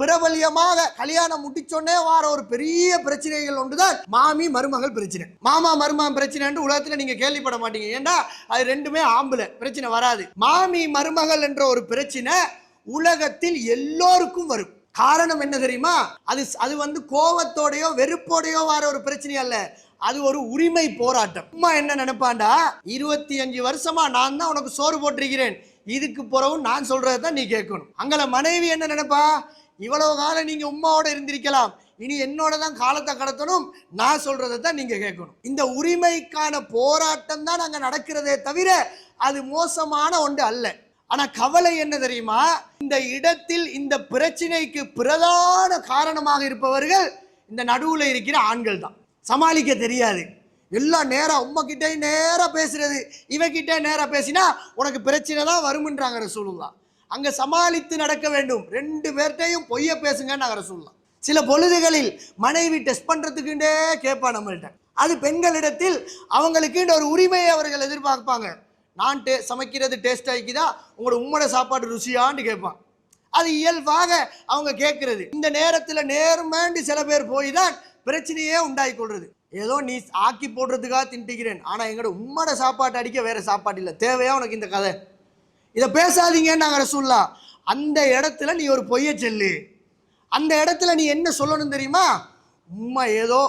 பிரபல்யமாக கல்யாணம் முடிச்சோடனே வார ஒரு பெரிய பிரச்சனைகள் ஒன்றுதான் மாமி மருமகள் பிரச்சனை. மாமா மருமகன் பிரச்சனைன்னு உலகத்துல நீங்க கேள்விப்பட மாட்டீங்க. ஏன்டா அது ரெண்டுமே ஆம்பளை. பிரச்சனை வராது. மாமி மருமகள் என்ற ஒரு பிரச்சனை உலகத்தில் எல்லோருக்கும் வரும். காரணம் என்ன தெரியுமா? அது அது வந்து கோவத்தோடையோ வெறுப்போடையோ வர ஒரு பிரச்சனை அல்ல. அது ஒரு உரிமை போராட்டம். அம்மா என்ன நினைப்பாண்டா? இருபத்தி அஞ்சு வருஷமா நான் தான் உனக்கு சோறு போட்டிருக்கிறேன். இதுக்கு பிறகும் நான் சொல்றது தான் நீ கேட்கணும். அங்கே மனைவி என்ன நினைப்பா? இவ்வளவு காலம் நீங்க உம்மாவோட இருந்திருக்கலாம். இனி என்னோட தான் காலத்தை கடத்தணும். நான் சொல்றதை தான் நீங்க கேட்கணும். இந்த உரிமைக்கான போராட்டம் தான் அங்கே நடக்கிறதே தவிர அது மோசமான ஒன்று அல்ல. ஆனா கவலை என்ன தெரியுமா? இந்த இடத்தில் இந்த பிரச்சனைக்கு பிரதான காரணமாக இருப்பவர்கள் இந்த நடுவில் இருக்கிற ஆண்கள் தான். சமாளிக்க தெரியாது. எல்லாம் நேராக உம்ம நேராக பேசுறது. இவகிட்டே நேராக பேசினா உனக்கு பிரச்சனை தான் வருமுன்றாங்க ரசூலுல்லா. அங்கே சமாளித்து நடக்க வேண்டும். ரெண்டு பேர்ட்டையும் பொய்ய பேசுங்கன்னு ரசூலுல்லா. சில பொழுதுகளில் மனைவி டெஸ்ட் பண்ணுறதுக்குண்டே கேட்பா நம்மள்கிட்ட அது பெண்களிடத்தில் அவங்களுக்குன்ற ஒரு உரிமையை அவர்கள் எதிர்பார்ப்பாங்க. நான் டே சமைக்கிறது டேஸ்ட் ஆகிக்குதா? உங்களோட உம்மோட சாப்பாடு ருசியான்னு கேட்பான். அது இயல்பாக அவங்க கேட்கறது. இந்த நேரத்தில் நேர்மேண்டி சில பேர் போய் தான் பிரச்சனையே உண்டாகி கொள்றது ஏதோ நீ ஆக்கி போடுறதுக்காக திண்டிக்கிறேன் ஆனால் எங்களோட உம்மோட சாப்பாட்டு அடிக்க வேறு சாப்பாடு இல்லை. தேவையா உனக்கு இந்த கதை? இதை பேசாதீங்கன்னு நாங்கள் ரசூல்லா. அந்த இடத்துல நீ ஒரு பொய்ய செல்லு. அந்த இடத்துல நீ என்ன சொல்லணும் தெரியுமா? உம்மா ஏதோ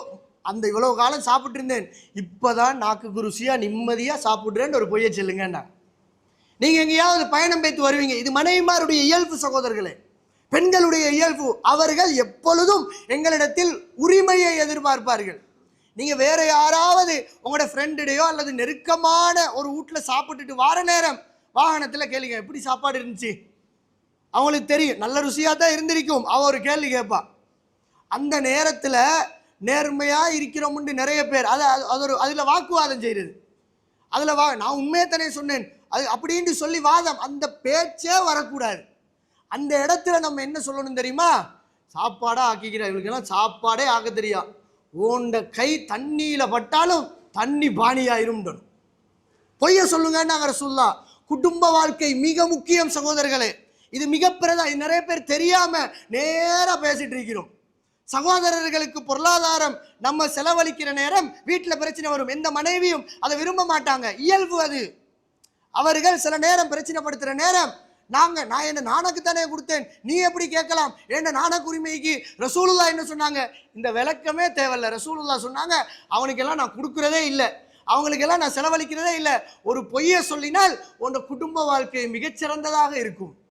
அந்த இவ்வளவு காலம் சாப்பிட்ருந்தேன் இப்போ தான் நாக்குக்கு குருசியாக நிம்மதியாக சாப்பிட்றேன்னு ஒரு பொய்ய செல்லுங்கண்ணா. நீங்கள் எங்கேயாவது பயணம் வைத்து வருவீங்க. இது மனைவிமாருடைய இயல்பு சகோதரர்களே. பெண்களுடைய இயல்பு. அவர்கள் எப்பொழுதும் எங்களிடத்தில் உரிமையை எதிர்பார்ப்பார்கள். நீங்கள் வேற யாராவது உங்களோட ஃப்ரெண்டுடையோ அல்லது நெருக்கமான ஒரு வீட்டில் சாப்பிட்டுட்டு வார நேரம் வாகனத்தில் கேளுங்க எப்படி சாப்பாடு இருந்துச்சு? அவங்களுக்கு தெரியும். நல்ல ருசியாக தான் இருந்திருக்கும். அவள் ஒரு கேள்வி கேட்பா. அந்த நேரத்தில் நேர்மையாக இருக்கிறோம்னு நிறைய பேர் அதை அது- அது ஒரு அதில் வாக்குவாதம் செய்கிறது அதில் வா நான் உண்மையை தானே சொன்னேன். அது அப்படின்ட்டு சொல்லி வாதம். அந்த பேச்சே வரக்கூடாது. அந்த இடத்துல நம்ம என்ன சொல்லணும் தெரியுமா? சாப்பாடாக ஆக்கிக்கிறா. இவங்களுக்கெல்லாம் சாப்பாடே ஆக்க தெரியா ஓண்ட கை தண்ணியில் பட்டாலும் தண்ணி பாணியாயிரும்டணும் பொய்ய சொல்லுங்கன்னு நாங்கள் சொல்லா குடும்ப வாழ்க்கை மிக முக்கியம் சகோதரர்களே. இது மிகப்பிரதா இது நிறைய பேர் தெரியாமல் நேராக பேசிட்டு இருக்கிறோம். சகோதரர்களுக்கு பொருளாதாரம் நம்ம செலவழிக்கிற நேரம் வீட்டில் பிரச்சனை வரும். எந்த மனைவியும் அதை விரும்ப மாட்டாங்க. இயல்பு அது. அவர்கள் சில நேரம் பிரச்சனைப்படுத்துகிற நேரம் நாங்கள் நான் என்ன நானக்கு தானே கொடுத்தேன்? நீ எப்படி கேட்கலாம்? என்ன நானக்கு உரிமைக்கு ரசூலுல்லா என்ன சொன்னாங்க? இந்த விளக்கமே தேவையில்ல. ரசூலுல்லா சொன்னாங்க அவனுக்கெல்லாம் நான் கொடுக்குறதே இல்லை. அவங்களுக்கெல்லாம் நான் செலவழிக்கிறதே இல்லை. ஒரு பொய்யை சொல்லினால் உன்னோட குடும்ப வாழ்க்கை மிகச்சிறந்ததாக இருக்கும்.